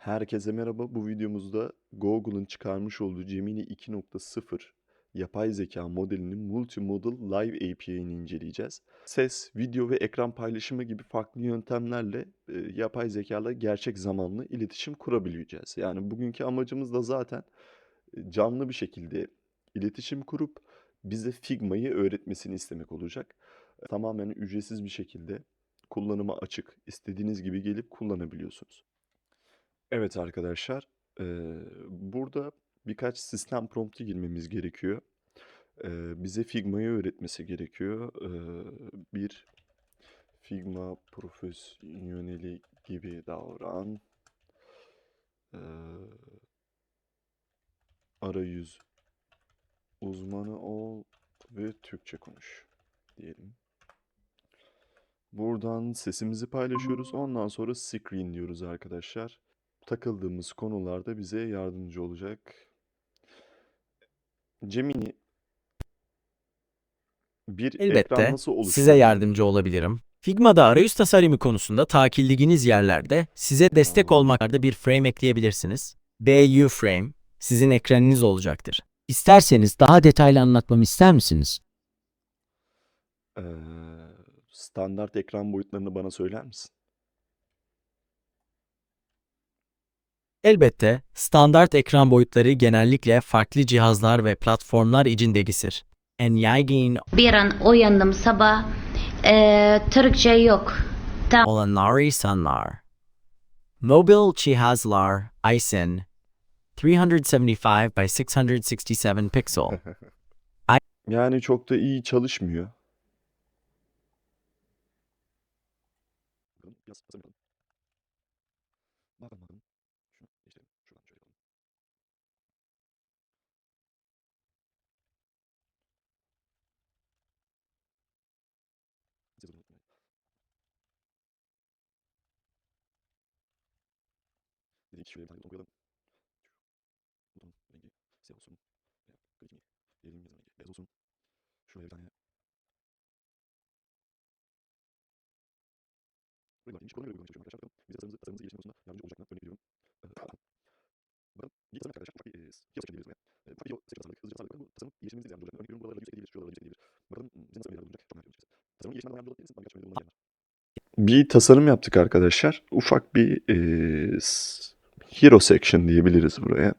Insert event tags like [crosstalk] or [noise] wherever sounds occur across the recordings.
Herkese merhaba. Bu videomuzda Google'ın çıkarmış olduğu Gemini 2.0 yapay zeka modelinin Multimodal Live API'ini inceleyeceğiz. Ses, video ve ekran paylaşımı gibi farklı yöntemlerle e, yapay zekayla gerçek zamanlı iletişim kurabileceğiz. Yani bugünkü amacımız da zaten e, canlı bir şekilde iletişim kurup bize Figma'yı öğretmesini istemek olacak. Tamamen ücretsiz bir şekilde kullanıma açık, istediğiniz gibi gelip kullanabiliyorsunuz. Evet arkadaşlar, eee, burada birkaç sistem promptu girmemiz gerekiyor. Eee, bize Figma'yı öğretmesi gerekiyor. Eee, bir Figma profesyoneli gibi davran. Eee, arayüz uzmanı ol ve Türkçe konuş diyelim. Buradan sesimizi paylaşıyoruz. Ondan sonra screen diyoruz arkadaşlar. Takıldığımız konularda bize yardımcı olacak. Gemini bir ekran Elbette nasıl oluşur? size yardımcı olabilirim. Figma'da arayüz tasarımı konusunda takildiğiniz yerlerde size destek olmakta bir frame ekleyebilirsiniz. BU frame sizin ekranınız olacaktır. İsterseniz daha detaylı anlatmamı ister misiniz? Eee, standart ekran boyutlarını bana söyler misin? Elbette standart ekran boyutları genellikle farklı cihazlar ve platformlar için değişir. En yaygın Bir an uyandım sabah. Eee, Türkçe yok. Tam olanları insanlar. Mobil cihazlar ISIN 375 by 667 pixel. [laughs] Yani çok da iyi çalışmıyor. Biraz kısamayalım. Bakalım bakalım. Dedik şöyle bir tane okuyalım. Butonun rengi siyah olsun. Veya gri mi? Diyelim yazın rengi beyaz olsun. Şuraya bir tane Buraya bakayım. Bir uygulama çalışıyorum arkadaşlar. Bakalım bize tasarımımızı, tasarımımızı geliştirme yardımcı olacak mı? Örnek veriyorum. Ee, Bakın. İlk tasarım arkadaşlar. Ufak bir e, video seçelim diyebiliriz buraya. Ee, ufak video seçim tasarladık. Hızlıca tasarladık. Bu tasarım geliştirmemize de yardımcı olacak. Örnek veriyorum. Buralara yüksek edebilir. Şuralara. Bakalım m, bize nasıl öneriler bulunacak. Çok merak ediyorum. Tasarımın geliştirmeden yardımcı olabilir misin? Bana birkaç öneri bulunmak var. Bir tasarım yaptık arkadaşlar. Ufak bir e, hero section diyebiliriz buraya.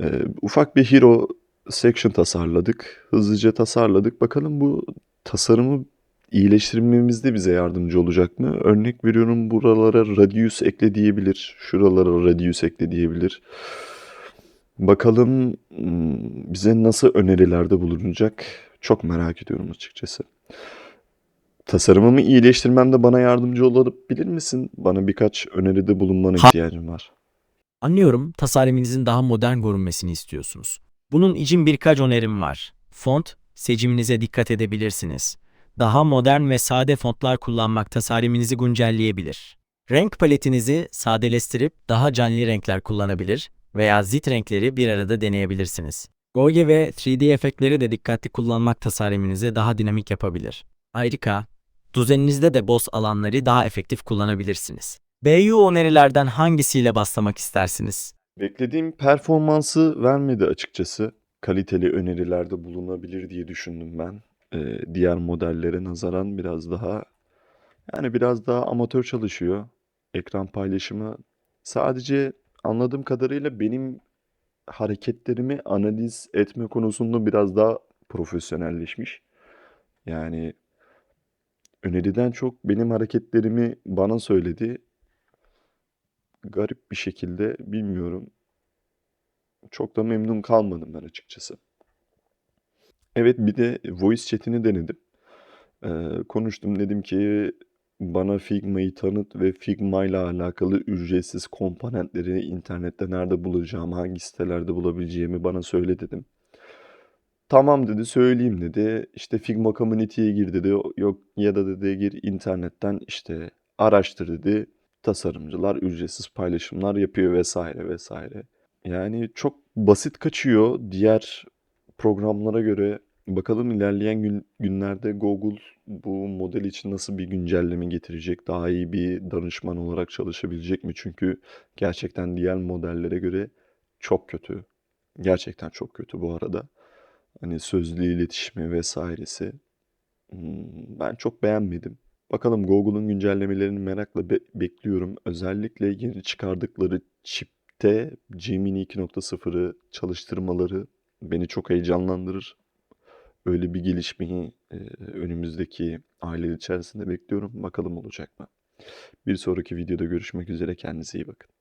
E, ufak bir hero section tasarladık. Hızlıca tasarladık. Bakalım bu tasarımı iyileştirmemizde bize yardımcı olacak mı? Örnek veriyorum buralara radius ekle diyebilir. Şuralara radius ekle diyebilir. Bakalım hmm, bize nasıl önerilerde bulunacak? Çok merak ediyorum açıkçası. Tasarımımı iyileştirmemde bana yardımcı olabilir misin? Bana birkaç öneride bulunmana Ha- ihtiyacım var. Anlıyorum tasarımınızın daha modern görünmesini istiyorsunuz. Bunun için birkaç önerim var. Font seçiminize dikkat edebilirsiniz. Daha modern ve sade fontlar kullanmak tasarımınızı güncelleyebilir. Renk paletinizi sadeleştirip daha canlı renkler kullanabilir veya zit renkleri bir arada deneyebilirsiniz. Gölge ve 3D efektleri de dikkatli kullanmak tasarımınızı daha dinamik yapabilir. Ayrıca düzeninizde de boz alanları daha efektif kullanabilirsiniz. BU önerilerden hangisiyle başlamak istersiniz? Beklediğim performansı vermedi açıkçası. Kaliteli önerilerde bulunabilir diye düşündüm ben. Ee, diğer modellere nazaran biraz daha yani biraz daha amatör çalışıyor. Ekran paylaşımı sadece anladığım kadarıyla benim hareketlerimi analiz etme konusunda biraz daha profesyonelleşmiş. Yani öneriden çok benim hareketlerimi bana söyledi. Garip bir şekilde bilmiyorum. Çok da memnun kalmadım ben açıkçası. Evet bir de voice chat'ini denedim. Ee, konuştum dedim ki bana Figma'yı tanıt ve Figma ile alakalı ücretsiz komponentleri internette nerede bulacağım, hangi sitelerde bulabileceğimi bana söyle dedim. Tamam dedi, söyleyeyim dedi. İşte Figma Community'ye gir dedi. Yok ya da dedi gir internetten işte araştır dedi. Tasarımcılar ücretsiz paylaşımlar yapıyor vesaire vesaire. Yani çok basit kaçıyor diğer programlara göre Bakalım ilerleyen gün, günlerde Google bu model için nasıl bir güncelleme getirecek? Daha iyi bir danışman olarak çalışabilecek mi? Çünkü gerçekten diğer modellere göre çok kötü. Gerçekten çok kötü bu arada. Hani sözlü iletişimi vesairesi. Hmm, Ben çok beğenmedim. Bakalım Google'un güncellemelerini merakla be- bekliyorum. Özellikle yeni çıkardıkları çipte Gemini 2.0'ı çalıştırmaları beni çok heyecanlandırır. Öyle bir gelişmeyi e, önümüzdeki aylar içerisinde bekliyorum. Bakalım olacak mı? Bir sonraki videoda görüşmek üzere. Kendinize iyi bakın.